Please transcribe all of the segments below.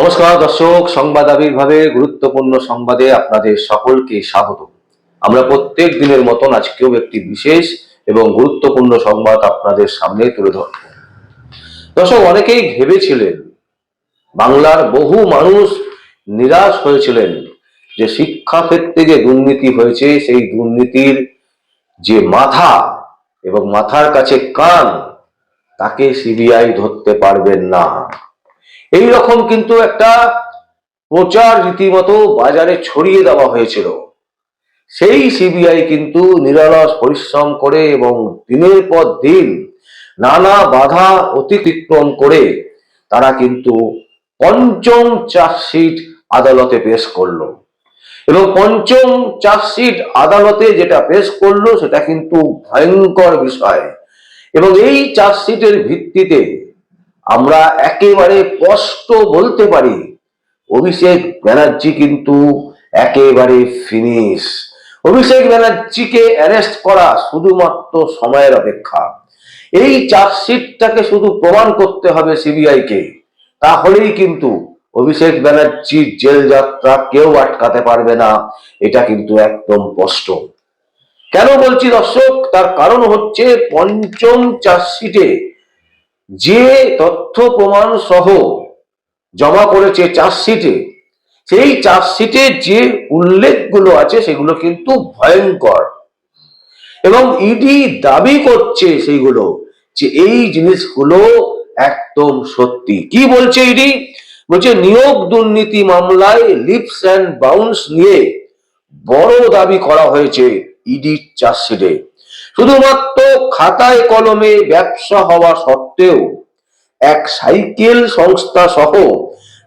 নমস্কার দর্শক, সংবাদ আবির্ভাবে গুরুত্বপূর্ণ সংবাদে আপনাদের সকলকে স্বাগত। আমরা প্রত্যেক দিনের মতন আজকেও একটি বিশেষ এবং গুরুত্বপূর্ণ সংবাদ আপনাদের সামনে তুলে ধরব। দর্শক, অনেকেই ভেবেছিলেন, বাংলার বহু মানুষ নিরাশ হয়েছিলেন যে শিক্ষা ক্ষেত্রে যে দুর্নীতি হয়েছে, সেই দুর্নীতির যে মাথা এবং মাথার কাছে কান, তাকে সিবিআই ধরতে পারবেন না। এই রকম কিন্তু একটা প্রচার রীতিমতো বাজারে ছড়িয়ে দেওয়া হয়েছিল। সেই সিবিআই কিন্তু নিরলস পরিশ্রম করে এবং দিনের পর দিন নানা বাধা অতিক্রম করে তারা কিন্তু পঞ্চম চার্জশিট আদালতে পেশ করল। এবং পঞ্চম চার্জশিট আদালতে যেটা পেশ করল সেটা কিন্তু ভয়ঙ্কর বিষয়। এবং এই চার্জশিটের ভিত্তিতে আমরা একেবারে স্পষ্ট বলতে পারি, অভিষেক ব্যানার্জি কিন্তু একেবারে ফিনিশ অভিষেক ব্যানার্জিকে অ্যারেস্ট করা শুধুমাত্র সময়ের অপেক্ষা। এই চার্জশিটটাকে শুধু প্রমাণ করতে হবে সিবিআই কে তাহলেই কিন্তু অভিষেক ব্যানার্জির জেল যাত্রা কেউ আটকাতে পারবে না, এটা কিন্তু একদম স্পষ্ট। কেন বলছি দর্শক? তার কারণ হচ্ছে পঞ্চম চার্জশিটে যে তথ্য প্রমাণ সহ জমা করেছে চার্জশিটে, সেই চার্জশিটে যে উল্লেখগুলো আছে সেগুলো কিন্তু ভয়ঙ্কর। এবং ইডি দাবি করছে সেইগুলো যে এই জিনিসগুলো একদম সত্যি। কি বলছে ইডি বলছে, নিয়োগ দুর্নীতি মামলায় লিপস অ্যান্ড বাউন্স নিয়ে বড় দাবি করা হয়েছে ইডি চার্জশিটে। শুধুমাত্র খাতায় কলমে ব্যবসা হওয়া সত্ত্বেও এক সাইকেল সংস্থা সহ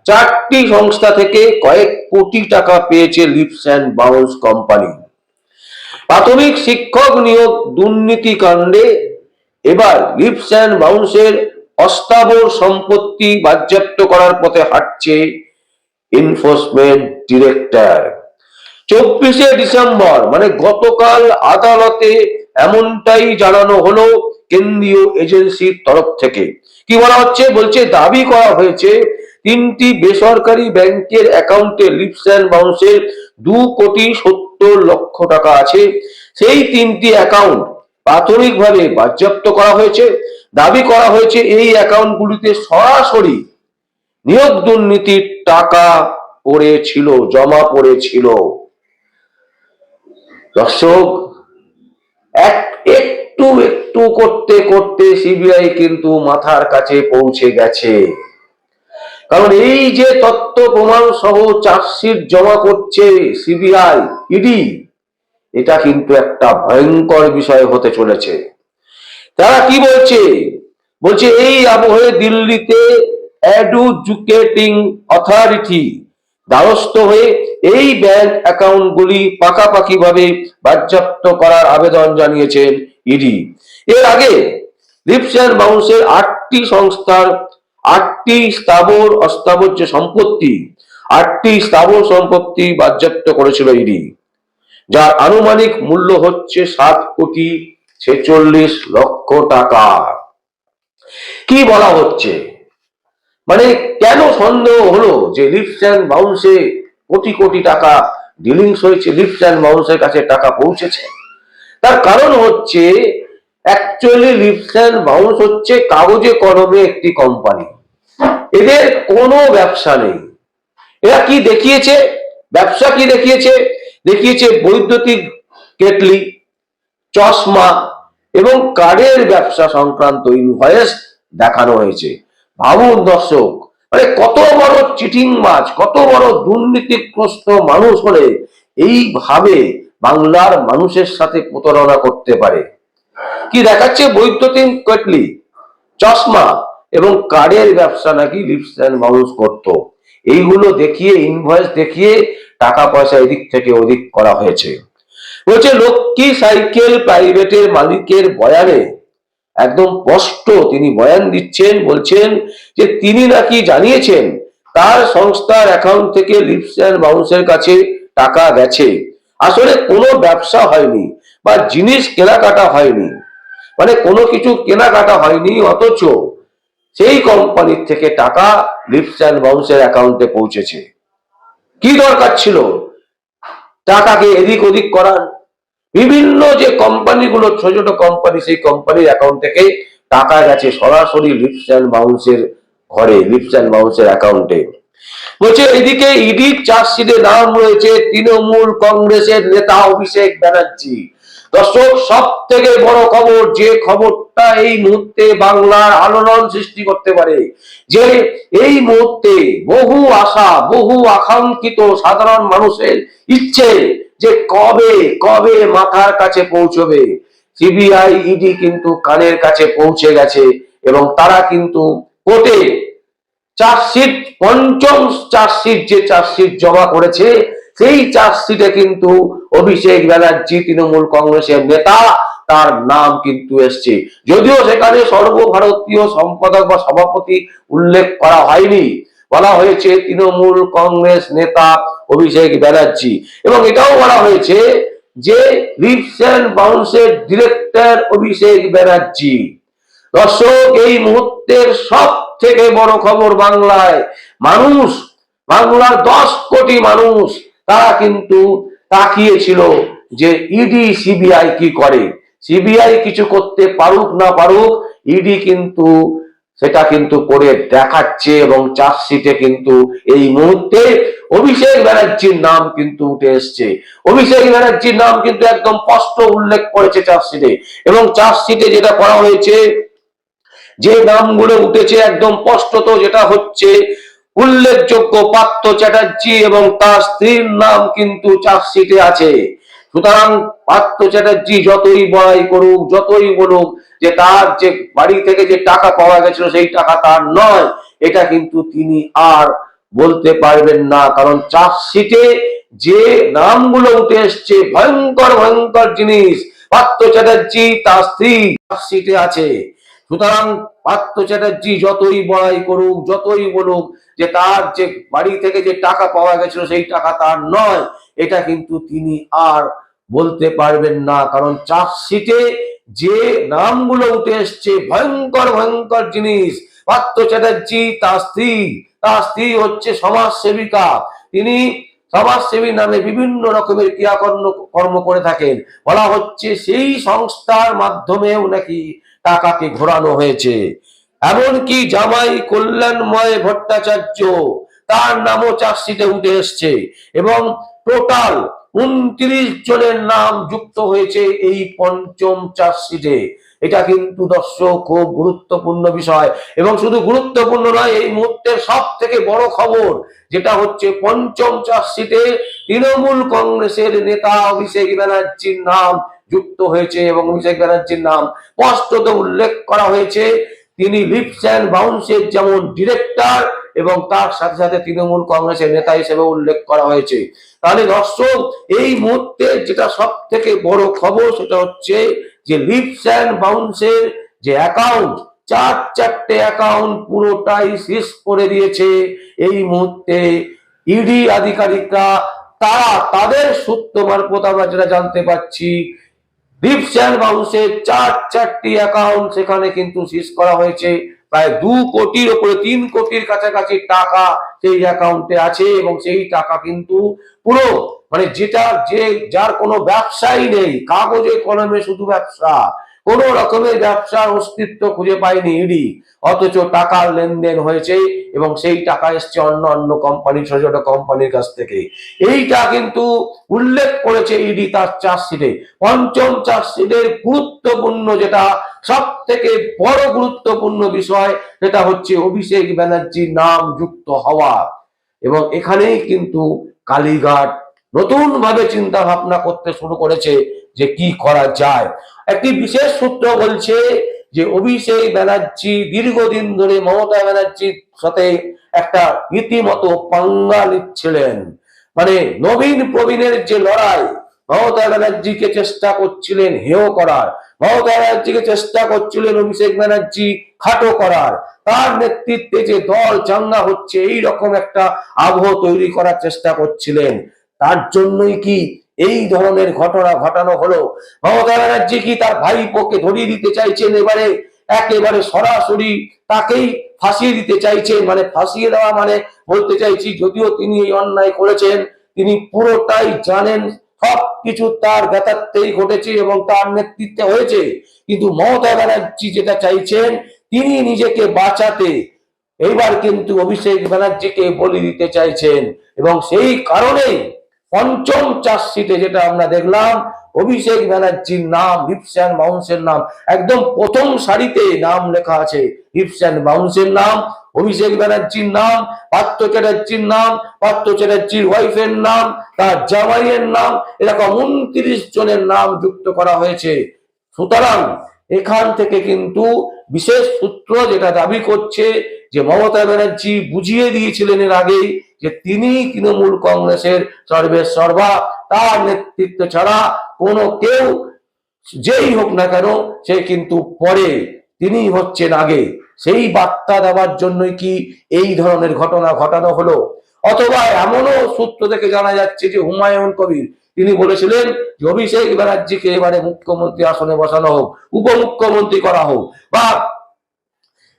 চারটি সংস্থা থেকে কয়েক কোটি টাকা পেয়েছে লিপস অ্যান্ড বাউন্স কোম্পানি। প্রাথমিক শিক্ষক নিয়োগ দুর্নীতি কাণ্ডে এবার লিপস অ্যান্ড বাউন্সের অস্থাবর সম্পত্তি বাজ্যাপ্ত করার পথে হাঁটছে এনফোর্সমেন্ট ডিরেক্টর। চব্বিশে ডিসেম্বর মানে গতকাল আদালতে এমনটাই জানানো হলো কেন্দ্রীয় এজেন্সির তরফ থেকে। কি বলা হচ্ছে? বলছে, দাবি করা হয়েছে, তিনটি বেসরকারি ব্যাংকের অ্যাকাউন্টে লিপস অ্যান্ড বাউন্সের দু কোটি সত্তর লক্ষ টাকা আছে। সেই তিনটি অ্যাকাউন্ট প্রাথমিকভাবে বাজেয়াপ্ত করা হয়েছে। দাবি করা হয়েছে, এই অ্যাকাউন্টগুলিতে সরাসরি নিয়োগ দুর্নীতির টাকা পড়েছিল, জমা পড়েছিল। দর্শক একটু করতে করতে সিবিআই কিন্তু মাথার কাছে পৌঁছে গেছে। কারণ এই যে তথ্য প্রমাণ সহ চার্জশিট জমা করছে সিবিআই ইডি এটা কিন্তু একটা ভয়ঙ্কর বিষয় হতে চলেছে। তারা কি বলছে? বলছে, এই আবহে দিল্লিতে এডুকেটিং অথরিটি দ্বারস্থ হয়ে এই ব্যাংক অ্যাকাউন্টগুলি পাকাপাকি ভাবে বাজ্যাপ্ত করার আবেদন জানিয়েছেন ইডি। এর আগে লিপস অ্যান্ড বাউন্সের আটটি সংস্থার আটটি স্থাবর অস্থাবর যে সম্পত্তি, আটটি স্থাবর সম্পত্তি বাজ্যাপ্ত করেছিল ইডি, যার আনুমানিক মূল্য হচ্ছে সাত কোটি ছেচল্লিশ লক্ষ টাকা। কি বলা হচ্ছে? মানে কেন সন্দেহ হলো যে লিফট অ্যান্ড বাউন্সে কোটি কোটি টাকা ডিলিংস হয়েছে লিফট অ্যান্ড বাউন্সের কাছে টাকা পৌঁছেছে? তার কারণ হচ্ছে অ্যাকচুয়ালি লিফট অ্যান্ড বাউন্স হচ্ছে কাগজে কলমে একটি কোম্পানি এদের কোনো ব্যবসা নেই। এরা কি দেখিয়েছে? ব্যবসা কি দেখিয়েছে? দেখিয়েছে বৈদ্যুতিক কেটলি, চশমা এবং কার্ডের ব্যবসা সংক্রান্ত ইনভয়েস দেখানো হয়েছে। ভাবুন দর্শক মানে কত বড় চিটিং মাছ কত বড় দুর্নীতিগ্রস্ত মানুষ হলে এইভাবে বাংলার মানুষের সাথে প্রতারণা করতে পারে। কি দেখাচ্ছে বৈদ্যুতিন কেটলি? চশমা এবং কার্ডের ব্যবসা নাকি লিপস অ্যান্ড মাউস করত। এইগুলো দেখিয়ে ইনভয়েস দেখিয়ে টাকা পয়সা এদিক থেকে ওদিক করা হয়েছে। বলছে, লক্ষ্মী সাইকেল প্রাইভেটের মালিকের বয়ানে একদম স্পষ্ট তিনি বয়ান দিচ্ছেন, বলছেন যে তিনি নাকি জানিয়েছেন, তার সংস্থার অ্যাকাউন্ট থেকে লিপস অ্যান্ড বাউন্সের কাছে টাকা গেছে। আসলে কোনো ব্যবসা হয়নি বা জিনিস কেনাকাটা হয়নি। মানে কোনো কিছু কেনাকাটা হয়নি, অথচ সেই কোম্পানির থেকে টাকা লিপস অ্যান্ড বাউন্সের অ্যাকাউন্টে পৌঁছেছে। কি দরকার ছিল? টাকাকে এদিক ওদিক করার। বিভিন্ন যে কোম্পানিগুলো, ছোট ছোট কোম্পানি, সেই কোম্পানির অ্যাকাউন্ট থেকে টাকা গেছে সরাসরি লিপস অ্যান্ড বাউন্সের ঘরে লিপস অ্যান্ড বাউন্সের অ্যাকাউন্টে বলছে, এদিকে ইডির চার্জশিটে নাম রয়েছে তৃণমূল কংগ্রেসের নেতা অভিষেক ব্যানার্জি। দর্শক সব থেকে বড় খবর, যে খবরটা এই মুহূর্তে বাংলার আলোড়ন সৃষ্টি করতে পারে, যে এই মুহূর্তে বহু আশা, বহু আকাঙ্ক্ষিত সাধারণ মানুষের ইচ্ছে যে কবে কবে মাথার কাছে পৌঁছবে। সিবিআই, ইডি কিন্তু কানের কাছে পৌঁছে গেছে এবং তারা কিন্তু কোর্টে চার্জশিট, পঞ্চম চার্জশিট যে চার্জশিট জমা করেছে, সেই চার্জশিটে কিন্তু অভিষেক ব্যানার্জি, তৃণমূল কংগ্রেসের নেতা, তার নাম কিন্তু এসছে। যদিও সেখানে সর্বভারতীয় সম্পাদক বা সভাপতি উল্লেখ করা হয়নি। বলা হয়েছে তৃণমূল কংগ্রেস নেতা অভিষেক ব্যানার্জি। এবং এটাও বলা হয়েছে যে লিপস অ্যান্ড বাউন্সের ডিরেক্টর অভিষেক ব্যানার্জি। দর্শক, এই মুহূর্তের সব থেকে বড় খবর বাংলায়। মানুষ, বাংলার দশ কোটি মানুষ, তারা কিন্তু তাকিয়েছিল যে ইডি, সিবিআই কি করে। সিবিআই কিছু করতে পারুক না পারুক, ইডি কিন্তু সেটা কিন্তু করে দেখাচ্ছে এবং চার্জশিটে কিন্তু এই মুহূর্তে অভিষেক ব্যানার্জির নাম কিন্তু উঠে এসছে। অভিষেক ব্যানার্জির নাম কিন্তু একদম স্পষ্ট উল্লেখ করেছে চার্জশিটে এবং চার্জশিটে যেটা করা হয়েছে যে নামগুলো উঠেছে একদম স্পষ্টত যেটা হচ্ছে উল্লেখযোগ্য পার্থ চ্যাটার্জি এবং তার স্ত্রীর নাম কিন্তু চার্জশিটে আছে। সুতরাং পার্থ চ্যাটার্জি যতই বড়াই করুক, যতই বলুক যে তার যে বাড়ি থেকে যে টাকা পাওয়া গেছিল সেই টাকা তার নয়, এটা কিন্তু তিনি আর বলতে পারবেন না। কারণ চার্জশিটে যে নামগুলো উঠে এসছে, ভয়ঙ্কর ভয়ঙ্কর জিনিস। পার্থ চ্যাটার্জি তার স্ত্রী চার্জশিটে আছে। সুতরাং পার্থ চ্যাটার্জি যতই বড়াই করুক, যতই বলুক, যে তার যে বাড়ি থেকে যে টাকা পাওয়া গেছিল সেই টাকা তার নয়, এটা কিন্তু তিনি আর বলতে পারবেন না। কারণ চার্জশিটে যে নামগুলো উঠে এসছে, ভয়ঙ্কর ভয়ঙ্কর জিনিস। পার্থ চ্যাটার্জি, তার স্ত্রী তার স্ত্রী হচ্ছে সমাজ সেবিকা তিনি সমাজসেবী নামে বিভিন্ন রকমের ক্রিয়াকর্ম, কর্ম করে থাকেন। বলা হচ্ছে সেই সংস্থার মাধ্যমেও নাকি টাকাকে ঘোরানো হয়েছে। এমনকি জামাই কল্যাণময় ভট্টাচার্য তার নামও চার্জশিটে উঠে এসছে এবং টোটাল উনত্রিশ জনের নাম যুক্ত হয়েছে এই পঞ্চম চার্জশিটে। এটা কিন্তু দর্শক খুব গুরুত্বপূর্ণ বিষয় এবং শুধু গুরুত্বপূর্ণ নয়, এই মুহূর্তের সব থেকে বড় খবর যেটা হচ্ছে পঞ্চম চার্জশিটে তৃণমূল কংগ্রেসের নেতা অভিষেক ব্যানার্জির নাম যুক্ত হয়েছে এবং অভিষেক ব্যানার্জির নাম স্পষ্টত উল্লেখ করা হয়েছে। তিনি লিপস অ্যান্ড বাউন্সের যেমন ডিরেক্টর এবং তার সাথে সাথে তৃণমূল কংগ্রেসের নেতা হিসেবে উল্লেখ করা হয়েছে। তাহলে দর্শক, এই মুহূর্তে যেটা সব থেকে বড় খবর সেটা হচ্ছে যে লিপস অ্যান্ড বাউন্সের যে অ্যাকাউন্ট, চার চারটে অ্যাকাউন্ট পুরোটাই শেষ করে দিয়েছে। এই মুহূর্তে ইডি আধিকারিকরা, তারা তাদের সূত্র মারফত আমরা যেটা জানতে পাচ্ছি লিপস অ্যান্ড বাউন্সের চার চারটি অ্যাকাউন্ট সেখানে কিন্তু সিজ করা হয়েছে। প্রায় দু কোটির ওপরে তিন কোটির কাছাকাছি টাকা সেই অ্যাকাউন্টে আছে এবং সেই টাকা কিন্তু পুরো মানে যেটা যে, যার কোনো ব্যবসাই নেই, কাগজে কলমে শুধু ব্যবসা। কোন রকমের ব্যবসার অস্তিত্ব খুঁজে পায়নি ইডি, অথচ টাকার লেনদেন হয়েছে এবং সেই টাকা এসছে অন্য অন্য কোম্পানি ছোট ছোট কোম্পানির কাছ থেকে। এইটা কিন্তু উল্লেখ করেছে ইডি তার চার্জশিটে। পঞ্চম চার্জশিটের গুরুত্বপূর্ণ যেটা সব থেকে বড় গুরুত্বপূর্ণ বিষয় সেটা হচ্ছে অভিষেক ব্যানার্জির নাম যুক্ত হওয়া। এবং এখানেই কিন্তু কালীঘাট নতুন ভাবে চিন্তা ভাবনা করতে শুরু করেছে যে কি করা যায়। একটি বিশেষ সূত্র বলছে যে অভিষেক ব্যানার্জি দীর্ঘদিন ধরে মমতা ব্যানার্জির সাথে একটা রীতিমতো পাঙ্গা নিচ্ছিলেন। মানে নবীন প্রবীণের যে লড়াই, মমতা ব্যানার্জিকে চেষ্টা করছিলেন হেয় করার, মমতা ব্যানার্জিকে চেষ্টা করছিলেন অভিষেক ব্যানার্জি খাটো করার, তার নেতৃত্বে যে দল চাঙ্গা হচ্ছে এই রকম একটা আবহ তৈরি করার চেষ্টা করছিলেন। তার জন্যই কি এই ধরনের ঘটনা ঘটানো হলো। মমতা ব্যানার্জি কি তার ভাইপোকে ধরিয়ে দিতে চাইছেন এবারে? একেবারে সরাসরি তাকেই ফাঁসিয়ে দিতে চাইছেন মানে ফাঁসিয়ে দেওয়া মানে বলতে চাইছি, যদিও তিনি এই অন্যায় করেছেন, তিনি পুরোটাই জানেন সব কিছু তার জ্ঞাতার্থেই ঘটেছে এবং তার নেতৃত্বে হয়েছে। কিন্তু মমতা ব্যানার্জি যেটা চাইছেন, তিনি নিজেকে বাঁচাতে এইবার কিন্তু অভিষেক ব্যানার্জিকে বলি দিতে চাইছেন। এবং সেই কারণেই পঞ্চম চার্জশিটে যেটা আমরা দেখলাম, অভিষেক ব্যানার্জির নাম হিপস অ্যান্ড বাউন্সের নাম। একদম প্রথম সারিতে নাম লেখা আছে হিপস অ্যান্ড বাউন্সের নাম, অভিষেক ব্যানার্জির নাম, পার্থ চ্যাটার্জির নাম, পার্থ চ্যাটার্জির ওয়াইফের নাম, তার জামাইয়ের নাম, এরকম উনত্রিশ জনের নাম যুক্ত করা হয়েছে। সুতরাং এখান থেকে কিন্তু বিশেষ সূত্র যেটা দাবি করছে যে মমতা ব্যানার্জি বুঝিয়ে দিয়েছিলেন এর আগেই যে তিনি তৃণমূল কংগ্রেসের সর্বে সর্বা, তার নেতৃত্ব ছাড়া কোনো কেউ যেই হোক না কেন, সে কিন্তু পরে তিনি হচ্ছেন আগে। সেই বার্তা দেওয়ার জন্যই কি এই ধরনের ঘটনা ঘটানো হলো? অথবা এমনও সূত্র থেকে জানা যাচ্ছে যে হুমায়ুন কবির, তিনি বলেছিলেন অভিষেক ব্যানার্জিকে এবারে মুখ্যমন্ত্রী আসনে বসানো হোক, উপমুখ্যমন্ত্রী করা হোক, বা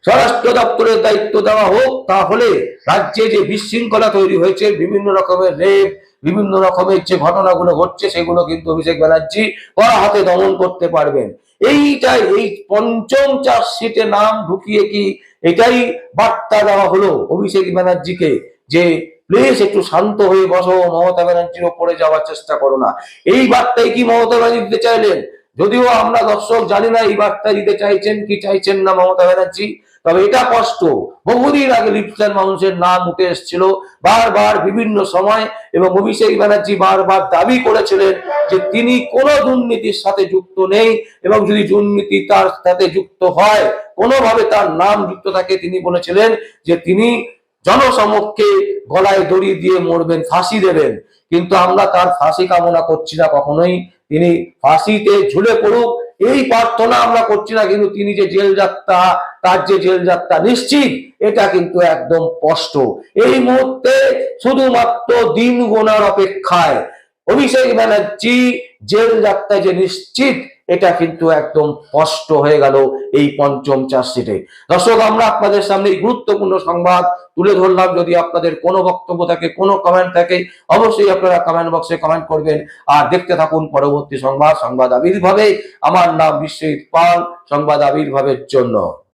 স্বরাষ্ট্র দপ্তরের দায়িত্ব দেওয়া হোক, তাহলে রাজ্যে যে বিশৃঙ্খলা তৈরি হয়েছে, বিভিন্ন রকমের রেপ, বিভিন্ন রকমের যে ঘটনাগুলো ঘটছে, সেগুলো কিন্তু অভিষেক ব্যানার্জি কড়া হাতে দমন করতে পারবেন। এইটাই এই পঞ্চম চার্জশিটে নাম ঢুকিয়ে কি এটাই বার্তা দেওয়া হলো অভিষেক ব্যানার্জিকে, যে প্লিজ একটু শান্ত হয়ে বসো, মমতা ব্যানার্জির ওপরে যাওয়ার চেষ্টা করো না। এই বার্তাই কি মমতা ব্যানার্জি দিতে চাইলেন? যদিও আমরা দর্শক জানি না এই বার্তা দিতে চাইছেন কি চাইছেন না মমতা ব্যানার্জি। তবে এটা কষ্ট। বহুদিন আগে লিপসেন মানুষের নাম উঠে এসেছিল। বারবার বিভিন্ন সময় এবং অভিষেক ব্যানার্জি বারবার দাবি করেছিলেন যে তিনি কোনো দুর্নীতির সাথে যুক্ত নেই এবং যদি দুর্নীতি তার সাথে যুক্ত হয়, কোনোভাবে তার নাম যুক্ত থাকে তিনি বলেছিলেন যে তিনি জনসমক্ষে গলায় দড়ি দিয়ে মরবেন, ফাঁসি দেবেন। কিন্তু আমরা তার ফাঁসি কামনা করছি না কখনোই। তিনি ফাঁসিতে ঝুলে পড়ুক এই প্রার্থনা আমরা করছি না, কিন্তু তিনি যে জেল যাত্রা তার যে জেল যাত্রা নিশ্চিত, এটা কিন্তু একদম স্পষ্ট। এই মুহূর্তে শুধুমাত্র দিন গোনার অপেক্ষায় অভিষেক ব্যানার্জি জেল যাত্রা যে নিশ্চিত, এটা কিন্তু একদম স্পষ্ট হয়ে গেল এই পঞ্চম চার্জশিটে। দর্শক, আমরা আপনাদের সামনে এই গুরুত্বপূর্ণ সংবাদ তুলে ধরলাম। যদি আপনাদের কোনো বক্তব্য থাকে, কোনো কমেন্ট থাকে, অবশ্যই আপনারা কমেন্ট বক্সে কমেন্ট করবেন। আর দেখতে থাকুন পরবর্তী সংবাদ সংবাদ আবির্ভাবে। আমার নাম বিশ্বজিৎ পাল, সংবাদ আবির্ভাবের জন্য।